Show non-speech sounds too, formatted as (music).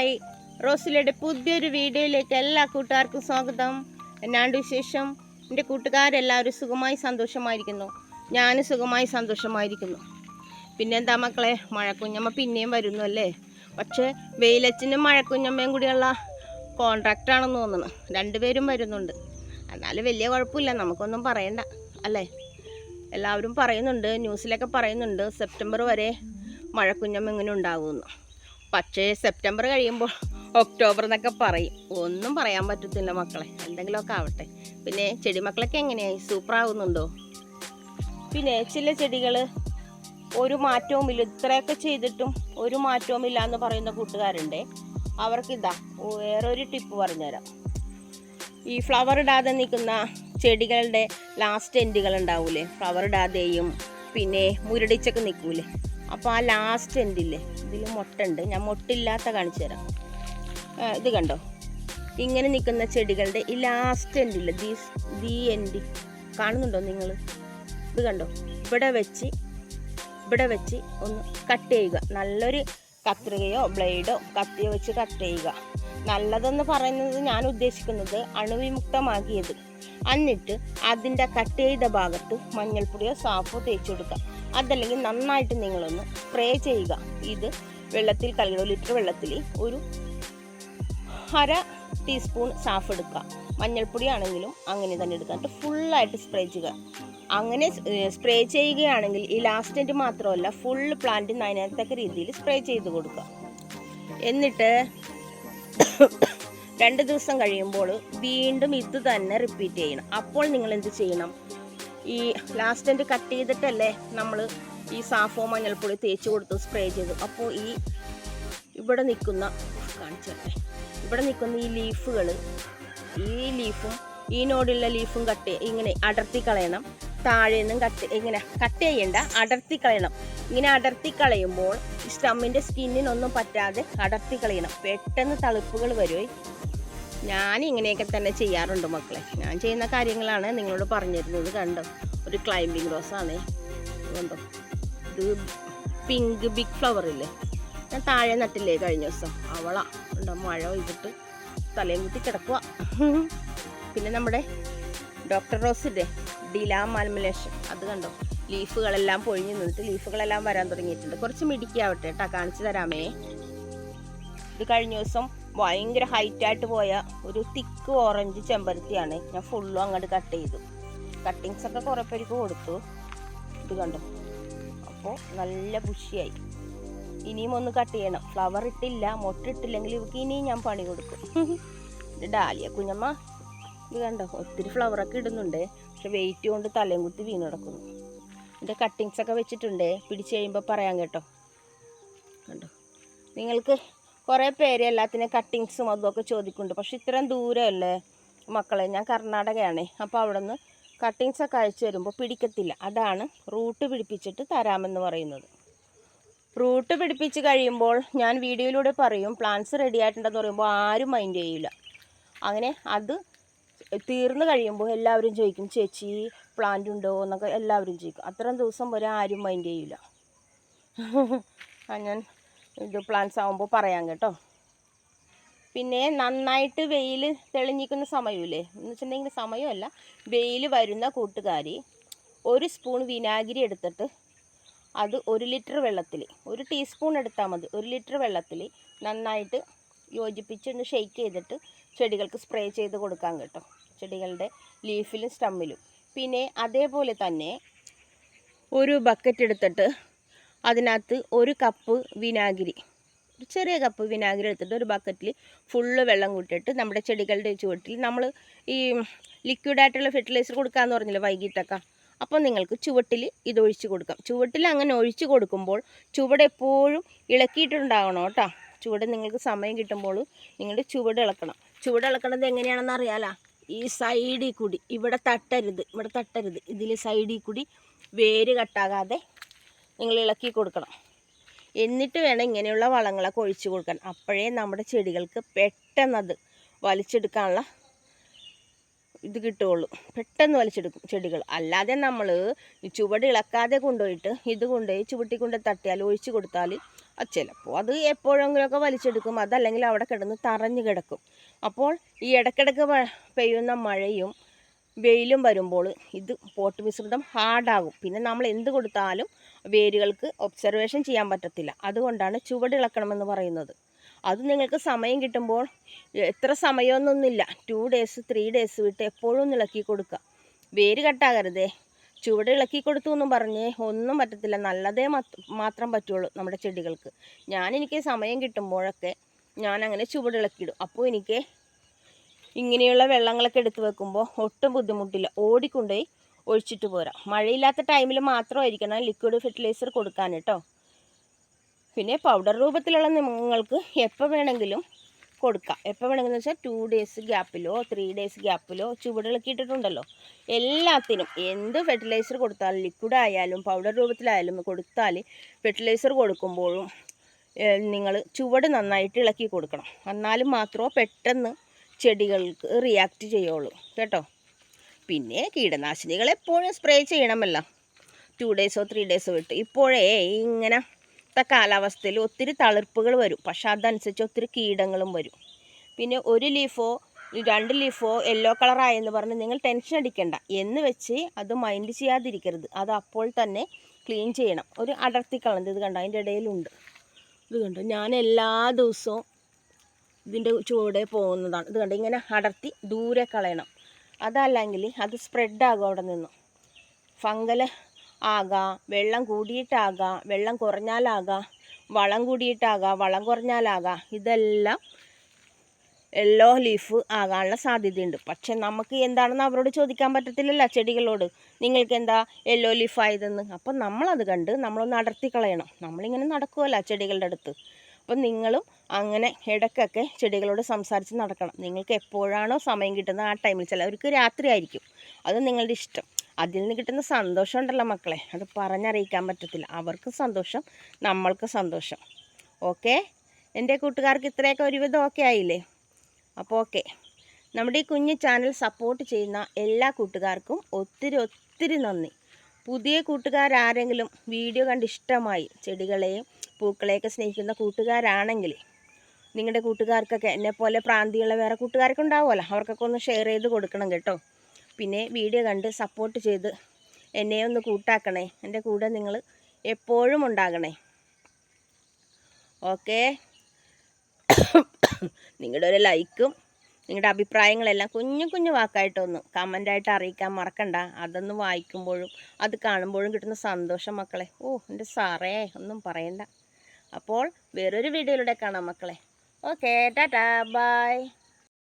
Hi റോസിലയുടെ പുതിയൊരു വീഡിയോയിലേക്ക് എല്ലാ കൂട്ടുകാർക്കും സ്വാഗതം. എന്നാണ്ട് വിശേഷം? എന്റെ കൂട്ടുകാരെല്ലാവരും സുഖമായി സന്തോഷമായിരിക്കുന്നു. ഞാൻ സുഖമായി സന്തോഷമായിരിക്കുന്നു. പിന്നെന്താ മക്കളെ? മഴക്കുഞ്ഞമ്മ പിന്നെയും വരുന്നു അല്ലേ? പക്ഷേ വെയിലച്ചനും മഴക്കുഞ്ഞമ്മയും കൂടിയുള്ള കോൺട്രാക്റ്റാണെന്ന് തോന്നുന്നു. രണ്ടുപേരും വരുന്നുണ്ട്. എന്നാലും വലിയ കുഴപ്പമില്ല നമുക്കൊന്നും പറയണ്ട. അല്ലേ? എല്ലാവരും പറയുന്നുണ്ട് ന്യൂസിലൊക്കെ പറയുന്നുണ്ട് സെപ്റ്റംബർ വരെ മഴക്കുഞ്ഞമ്മ ഇങ്ങനെ ഉണ്ടാകുമെന്ന് പക്ഷേ സെപ്റ്റംബർ കഴിയുമ്പോൾ ഒക്ടോബർ എന്നൊക്കെ പറയും. ഒന്നും പറയാൻ പറ്റത്തില്ല മക്കളെ. എന്തെങ്കിലുമൊക്കെ ആവട്ടെ. പിന്നെ ചെടിമക്കളൊക്കെ എങ്ങനെയായി? സൂപ്പർ ആവുന്നുണ്ടോ? പിന്നെ ചില ചെടികൾ ഒരു മാറ്റവുമില്ല ഇത്രയൊക്കെ ചെയ്തിട്ടും ഒരു മാറ്റവുമില്ല എന്ന് പറയുന്ന കൂട്ടുകാരുണ്ട്. അവർക്കിതാ വേറൊരു ടിപ്പ് പറഞ്ഞുതരാം. ഈ ഫ്ലവർ ഇടാതെ നിൽക്കുന്ന ചെടികളുടെ ലാസ്റ്റ് എൻഡുകൾ ഉണ്ടാവൂലേ? ഫ്ലവർ ഇടാതെയും പിന്നെ മുരടിച്ചൊക്കെ നിൽക്കൂലേ? അപ്പോൾ ആ ലാസ്റ്റ് എൻഡില്ലേ ഇതിൽ മുട്ടുണ്ട്. ഞാൻ മുട്ടില്ലാത്ത കാണിച്ചു തരാം. ഇത് കണ്ടോ? ഇങ്ങനെ നിൽക്കുന്ന ചെടികളുടെ ഈ ലാസ്റ്റ് എൻഡില്ല ദീ ദി എൻഡ് കാണുന്നുണ്ടോ നിങ്ങൾ ഇത് കണ്ടോ? ഇവിടെ വെച്ച് ഇവിടെ വെച്ച് ഒന്ന് കട്ട് ചെയ്യുക. നല്ലൊരു കത്രികയോ ബ്ലേഡോ കത്തിയോ വെച്ച് കട്ട് ചെയ്യുക. നല്ലതെന്ന് പറയുന്നത് ഞാൻ ഉദ്ദേശിക്കുന്നത് അണുവിമുക്തമാക്കിയത്. എന്നിട്ട് അതിന്റെ കട്ട് ചെയ്ത ഭാഗത്ത് മഞ്ഞൾപ്പൊടിയോ സാഫോ തേച്ചു കൊടുക്കുക. അതല്ലെങ്കിൽ നന്നായിട്ട് നിങ്ങളൊന്ന് സ്പ്രേ ചെയ്യുക. ഇത് വെള്ളത്തിൽ കലക്കിടുക ലിറ്റർ വെള്ളത്തിൽ ഒരു അര ടീസ്പൂൺ സാഫ് എടുക്കുക. മഞ്ഞൾപ്പൊടി ആണെങ്കിലും അങ്ങനെ തന്നെ എടുക്കുക. എന്നിട്ട് ഫുള്ളായിട്ട് സ്പ്രേ ചെയ്യുക. അങ്ങനെ സ്പ്രേ ചെയ്യുകയാണെങ്കിൽ ഈ ലാസ്റ്റന്റ് മാത്രമല്ല ഫുൾ പ്ലാന്റ് നനയത്തക്ക രീതിയിൽ സ്പ്രേ ചെയ്ത് കൊടുക്കുക. എന്നിട്ട് (coughs) രണ്ട് ദിവസം കഴിയുമ്പോൾ വീണ്ടും ഇത് തന്നെ റിപ്പീറ്റ് ചെയ്യണം. അപ്പോൾ നിങ്ങൾ എന്ത് ചെയ്യണം? ഈ ലാസ്റ്റ് എൻഡ് കട്ട് ചെയ്തിട്ടല്ലേ നമ്മൾ ഈ സാഫോ മഞ്ഞൾപ്പൊടി തേച്ച് കൊടുത്ത് സ്പ്രേ ചെയ്തു അപ്പോൾ ഈ ഇവിടെ നിൽക്കുന്ന കാണിച്ചട്ടെ. ഇവിടെ നിൽക്കുന്ന ഈ ലീഫുകൾ ഈ ലീഫും ഈ നോടുള്ള ലീഫും കട്ട് ഇങ്ങനെ അടർത്തി കളയണം. താഴെ നിന്നും കട്ട് ഇങ്ങനെ കട്ട് ചെയ്യണ്ട അടർത്തി കളയണം. ഇങ്ങനെ അടർത്തി കളയുമ്പോൾ സ്റ്റമ്മിന്റെ സ്കിന്നിനൊന്നും പറ്റാതെ അടർത്തി കളയണം. പെട്ടെന്ന് തളിപ്പുകൾ വരുമേ ഞാൻ ഇങ്ങനെയൊക്കെ തന്നെ ചെയ്യാറുണ്ട് മക്കളെ. ഞാൻ ചെയ്യുന്ന കാര്യങ്ങളാണ് നിങ്ങളോട് പറഞ്ഞിരുന്നത് കണ്ടോ? ഒരു ക്ലൈംബിംഗ് റോസാണ് കണ്ടോ? ഇത് പിങ്ക് ബിഗ് ഫ്ലവർ ഇല്ലേ? ഞാൻ താഴെ നട്ടില്ലേ കഴിഞ്ഞ ദിവസം? അവള. ഉണ്ടോ മഴ പെയ്തിട്ട് തലയും കുത്തി കിടക്കുക പിന്നെ നമ്മുടെ ഡോക്ടർ റോസിന്റെ ഡിലാ മാൽമുലേഷൻ അത് കണ്ടോ? ലീഫുകളെല്ലാം പൊഴിഞ്ഞു നിന്നിട്ട് ലീഫുകളെല്ലാം വരാൻ തുടങ്ങിയിട്ടുണ്ട്. കുറച്ച് മിടിക്കാവട്ടെ കേട്ടോ കാണിച്ചു തരാമേ. ഇത് കഴിഞ്ഞ ദിവസം ഭയങ്കര ഹൈറ്റ് ആയിട്ട് പോയ ഒരു തിക്ക് ഓറഞ്ച് ചെമ്പരത്തിയാണ്. ഞാൻ ഫുള്ളും അങ്ങോട്ട് കട്ട് ചെയ്തു. കട്ടിങ്സ് ഒക്കെ കുറേ പേർക്ക് കൊടുത്തു. ഇത് കണ്ടു? അപ്പോൾ നല്ല ബുഷിയായി ഇനിയും ഒന്ന് കട്ട് ചെയ്യണം. ഫ്ലവർ ഇട്ടില്ല മൊട്ടിട്ടില്ലെങ്കിൽ ഇവർക്ക് ഇനിയും ഞാൻ പണി കൊടുക്കും. ഡാലിയ കുഞ്ഞമ്മ ഇത് കണ്ടോ? ഒത്തിരി ഫ്ലവറൊക്കെ ഇടുന്നുണ്ട്. പക്ഷെ വെയിറ്റ് കൊണ്ട് തലയും കുത്തി വീണ് കിടക്കുന്നു. എന്റെ കട്ടിങ്സ് ഒക്കെ വെച്ചിട്ടുണ്ട്. പിടിച്ച് കഴിയുമ്പോൾ പറയാം കേട്ടോ. കണ്ടോ? നിങ്ങൾക്ക് കുറേ പേര് എല്ലാത്തിനും കട്ടിങ്സും അതുമൊക്കെ ചോദിക്കുന്നുണ്ട്. പക്ഷെ ഇത്രയും ദൂരമല്ലേ മക്കളെ? ഞാൻ കർണാടകയാണേ. അപ്പോൾ അവിടെ നിന്ന് കട്ടിങ്സൊക്കെ അയച്ചു വരുമ്പോൾ പിടിക്കത്തില്ല. അതാണ് റൂട്ട് പിടിപ്പിച്ചിട്ട് തരാമെന്ന് പറയുന്നത്. റൂട്ട് പിടിപ്പിച്ച് കഴിയുമ്പോൾ ഞാൻ വീഡിയോയിലൂടെ പറയും പ്ലാന്റ്സ് റെഡി ആയിട്ടുണ്ടെന്ന് പറയുമ്പോൾ ആരും മൈൻഡ് ചെയ്യില്ല അങ്ങനെ അത് തീർന്നു കഴിയുമ്പോൾ എല്ലാവരും ചോദിക്കും ചേച്ചി പ്ലാന്റ് ഉണ്ടോ? എന്നൊക്കെ എല്ലാവരും ചോദിക്കും. അത്രയും ദിവസം വരെ ആരും മൈൻഡ് ചെയ്യില്ല (laughs) ഞാൻ ഇത് പ്ലാന്റ്സ് ആകുമ്പോൾ പറയാം കേട്ടോ. പിന്നെ നന്നായിട്ട് വെയിൽ തെളിഞ്ഞിക്കുന്ന സമയമില്ലേ? എന്ന് വെച്ചിട്ടുണ്ടെങ്കിൽ സമയമല്ല. വെയിൽ വരുന്ന കൂട്ടുകാർ ഒരു സ്പൂൺ വിനാഗിരി എടുത്തിട്ട് അത് ഒരു ലിറ്റർ വെള്ളത്തിൽ ഒരു ടീസ്പൂൺ എടുത്താൽ മതി. ഒരു ലിറ്റർ വെള്ളത്തിൽ നന്നായിട്ട് യോജിപ്പിച്ചൊന്ന് ഷെയ്ക്ക് ചെയ്തിട്ട് ചെടികൾക്ക് സ്പ്രേ ചെയ്ത് കൊടുക്കാൻ കേട്ടോ. ചെടികളുടെ ലീഫിലും സ്റ്റമ്മിലും പിന്നെ അതേപോലെ തന്നെ ഒരു ബക്കറ്റ് എടുത്തിട്ട് അതിനകത്ത് ഒരു കപ്പ് വിനാഗിരി ഒരു ചെറിയ കപ്പ് വിനാഗിരി എടുത്തിട്ട് ഒരു ബക്കറ്റിൽ ഫുള്ള് വെള്ളം കൂട്ടിയിട്ട് നമ്മുടെ ചെടികളുടെ ചുവട്ടിൽ നമ്മൾ ഈ ലിക്വിഡായിട്ടുള്ള ഫെർട്ടിലൈസർ കൊടുക്കാമെന്ന് പറഞ്ഞില്ല വൈകിട്ടൊക്കെ? അപ്പോൾ നിങ്ങൾക്ക് ചുവട്ടിൽ ഇത് കൊടുക്കാം. ചുവട്ടിൽ അങ്ങനെ ഒഴിച്ച് കൊടുക്കുമ്പോൾ ചുവട് എപ്പോഴും ഇളക്കിയിട്ടുണ്ടാകണം കേട്ടോ. ചുവട് നിങ്ങൾക്ക് സമയം കിട്ടുമ്പോൾ നിങ്ങളുടെ ചുവട് ഇളക്കണം. ചുവട് ഇളക്കണത് എങ്ങനെയാണെന്ന് അറിയാലോ? ഈ സൈഡിൽ കൂടി. ഇവിടെ തട്ടരുത്. ഇവിടെ തട്ടരുത്. ഇതിൽ സൈഡിൽ കൂടി വേര് കട്ടാകാതെ നിങ്ങൾ ഇളക്കി കൊടുക്കണം. എന്നിട്ട് വേണം ഇങ്ങനെയുള്ള വളങ്ങളൊക്കെ ഒഴിച്ചു കൊടുക്കാൻ. അപ്പോഴേ നമ്മുടെ ചെടികൾക്ക് പെട്ടെന്നത് വലിച്ചെടുക്കാനുള്ള ഇത് കിട്ടുകയുള്ളൂ. പെട്ടെന്ന് വലിച്ചെടുക്കും ചെടികൾ. അല്ലാതെ നമ്മൾ ചുവട് ഇളക്കാതെ കൊണ്ടുപോയിട്ട് ഇത് കൊണ്ടുപോയി ചുവട്ടി കൊണ്ട് തട്ടിയാൽ ഒഴിച്ചു കൊടുത്താൽ അത് ചിലപ്പോൾ അത് എപ്പോഴെങ്കിലുമൊക്കെ വലിച്ചെടുക്കും. അതല്ലെങ്കിൽ അവിടെ കിടന്ന് തറഞ്ഞു കിടക്കും. അപ്പോൾ ഈ ഇടയ്ക്കിടയ്ക്ക് പെയ്യുന്ന മഴയും വെയിലും വരുമ്പോൾ ഇത് പോട്ട് മിശ്രിതം ഹാർഡാകും. പിന്നെ നമ്മൾ എന്ത് കൊടുത്താലും വേരുകൾക്ക് ഒബ്സർവേഷൻ ചെയ്യാൻ പറ്റത്തില്ല. അതുകൊണ്ടാണ് ചുവടിളക്കണമെന്ന് പറയുന്നത്. അത് നിങ്ങൾക്ക് സമയം കിട്ടുമ്പോൾ എത്ര സമയമൊന്നൊന്നുമില്ല ടു ഡേയ്സ് ത്രീ ഡേയ്സ് വിട്ട് എപ്പോഴും ഒന്ന് ഇളക്കി കൊടുക്കുക. വേര് കട്ടാകരുതേ ചുവട് ഇളക്കി കൊടുത്തു എന്നും പറഞ്ഞ് ഒന്നും പറ്റത്തില്ല. നല്ലതേ മത്- മാത്രം പറ്റുള്ളൂ നമ്മുടെ ചെടികൾക്ക്. ഞാൻ എനിക്ക് സമയം കിട്ടുമ്പോഴൊക്കെ ഞാൻ അങ്ങനെ ചുവട് ഇളക്കിയിടും. അപ്പോൾ എനിക്ക് ഇങ്ങനെയുള്ള വെള്ളങ്ങളൊക്കെ എടുത്ത് വെക്കുമ്പോൾ ഒട്ടും ബുദ്ധിമുട്ടില്ല. ഓടിക്കൊണ്ടുപോയി ഒഴിച്ചിട്ട് പോരാ. മഴയില്ലാത്ത ടൈമിൽ മാത്രമായിരിക്കണം ലിക്വിഡ് ഫെർട്ടിലൈസർ കൊടുക്കാൻ കേട്ടോ പിന്നെ പൗഡർ രൂപത്തിലുള്ള നിങ്ങൾക്ക് എപ്പോൾ വേണമെങ്കിലും കൊടുക്കാം. എപ്പോൾ വേണമെങ്കിലും വെച്ചാൽ ടു ഡേയ്സ് ഗ്യാപ്പിലോ ത്രീ ഡേയ്സ് ഗ്യാപ്പിലോ ചുവടിളക്കിയിട്ടുണ്ടല്ലോ എല്ലാത്തിനും എന്ത് ഫെർട്ടിലൈസർ കൊടുത്താലും ലിക്വിഡ് ആയാലും പൗഡർ രൂപത്തിലായാലും കൊടുത്താൽ ഫെർട്ടിലൈസർ കൊടുക്കുമ്പോഴും നിങ്ങൾ ചുവട് നന്നായിട്ട് ഇളക്കി കൊടുക്കണം. എന്നാലും മാത്രമേ പെട്ടെന്ന് ചെടികൾക്ക് റിയാക്റ്റ് ചെയ്യുള്ളൂ കേട്ടോ? പിന്നെ കീടനാശിനികൾ എപ്പോഴും സ്പ്രേ ചെയ്യണമല്ലോ. ടു ഡേയ്സോ ത്രീ ഡേയ്സോ ഇട്ട് ഇപ്പോഴേ ഇങ്ങനത്തെ കാലാവസ്ഥയിൽ ഒത്തിരി തളിർപ്പുകൾ വരും. പക്ഷെ അതനുസരിച്ച് ഒത്തിരി കീടങ്ങളും വരും. പിന്നെ ഒരു ലീഫോ രണ്ട് ലീഫോ യെല്ലോ കളറായെന്ന് പറഞ്ഞ് നിങ്ങൾ ടെൻഷൻ അടിക്കണ്ട. എന്ന് വെച്ച് അത് മൈൻഡ് ചെയ്യാതിരിക്കരുത്. അത് അപ്പോൾ തന്നെ ക്ലീൻ ചെയ്യണം. ഒരു അടർത്തി കളഞ്ഞത് കണ്ടോ? അതിന്റെ ഇടയിലുണ്ട്. ഇത് കണ്ടോ? ഞാൻ എല്ലാ ദിവസവും ഇതിന്റെ ചുവടെ പോകുന്നതാണ്. ഇത് കണ്ട് ഇങ്ങനെ അടർത്തി ദൂരെ കളയണം. അതല്ലെങ്കിൽ അത് സ്പ്രെഡാകും അവിടെ നിന്ന്. ഫംഗൽ ആകാം വെള്ളം കൂടിയിട്ടാകാം വെള്ളം കുറഞ്ഞാലാകാം വളം കൂടിയിട്ടാകാം വളം കുറഞ്ഞാലാകാം ഇതെല്ലാം യെല്ലോ ലീഫ് ആകാനുള്ള സാധ്യതയുണ്ട്. പക്ഷെ നമുക്ക് എന്താണെന്ന് അവരോട് ചോദിക്കാൻ പറ്റത്തില്ലല്ലോ ചെടികളോട്. നിങ്ങൾക്ക് എന്താ യെല്ലോ ലീഫ് ആയതെന്ന്? അപ്പം നമ്മളത് കണ്ട് നമ്മളൊന്ന് അടർത്തി കളയണം. നമ്മളിങ്ങനെ നടക്കുമല്ലോ ചെടികളുടെ അടുത്ത്. അപ്പം നിങ്ങളും അങ്ങനെ ഇടയ്ക്കൊക്കെ ചെടികളോട് സംസാരിച്ച് നടക്കണം. നിങ്ങൾക്ക് എപ്പോഴാണോ സമയം കിട്ടുന്നത് ആ ടൈമിൽ ചിലവർക്ക് രാത്രി ആയിരിക്കും. അത് നിങ്ങളുടെ ഇഷ്ടം. അതിൽ നിന്ന് കിട്ടുന്ന സന്തോഷം ഉണ്ടല്ലോ മക്കളെ. അത് പറഞ്ഞറിയിക്കാൻ പറ്റത്തില്ല. അവർക്ക് സന്തോഷം നമ്മൾക്ക് സന്തോഷം. ഓക്കെ? എന്റെ കൂട്ടുകാർക്ക് ഇത്രയൊക്കെ ഒരുവിധം ഓക്കെ ആയില്ലേ? അപ്പോൾ ഓക്കെ. നമ്മുടെ ഈ കുഞ്ഞു ചാനൽ സപ്പോർട്ട് ചെയ്യുന്ന എല്ലാ കൂട്ടുകാർക്കും ഒത്തിരി ഒത്തിരി നന്ദി. പുതിയ കൂട്ടുകാരാരെങ്കിലും വീഡിയോ കണ്ട് ഇഷ്ടമായി ചെടികളെയും പൂക്കളെയൊക്കെ സ്നേഹിക്കുന്ന കൂട്ടുകാരാണെങ്കിൽ നിങ്ങളുടെ കൂട്ടുകാർക്കൊക്കെ എന്നെ പോലെ പ്രാന്തിയുള്ള വേറെ കൂട്ടുകാരൊക്കെ ഉണ്ടാവുമല്ലോ. അവർക്കൊക്കെ ഒന്ന് ഷെയർ ചെയ്ത് കൊടുക്കണം കേട്ടോ. പിന്നെ വീഡിയോ കണ്ട് സപ്പോർട്ട് ചെയ്ത് എന്നെ ഒന്ന് കൂട്ടാക്കണേ. എന്റെ കൂടെ നിങ്ങൾ എപ്പോഴും ഉണ്ടാകണേ. ഓക്കെ നിങ്ങളുടെ ഒരു ലൈക്കും നിങ്ങളുടെ അഭിപ്രായങ്ങളെല്ലാം കുഞ്ഞു കുഞ്ഞു വാക്കായിട്ടൊന്ന് കമന്റായിട്ട് അറിയിക്കാൻ മറക്കണ്ട. അതൊന്ന് വായിക്കുമ്പോഴും അത് കാണുമ്പോഴും കിട്ടുന്ന സന്തോഷം മക്കളെ. ഓ എന്റെ സാറേ ഒന്നും പറയണ്ട. അപ്പോൾ വേറൊരു വീഡിയോയിലൂടെ കാണാം മക്കളെ. Okay tata bye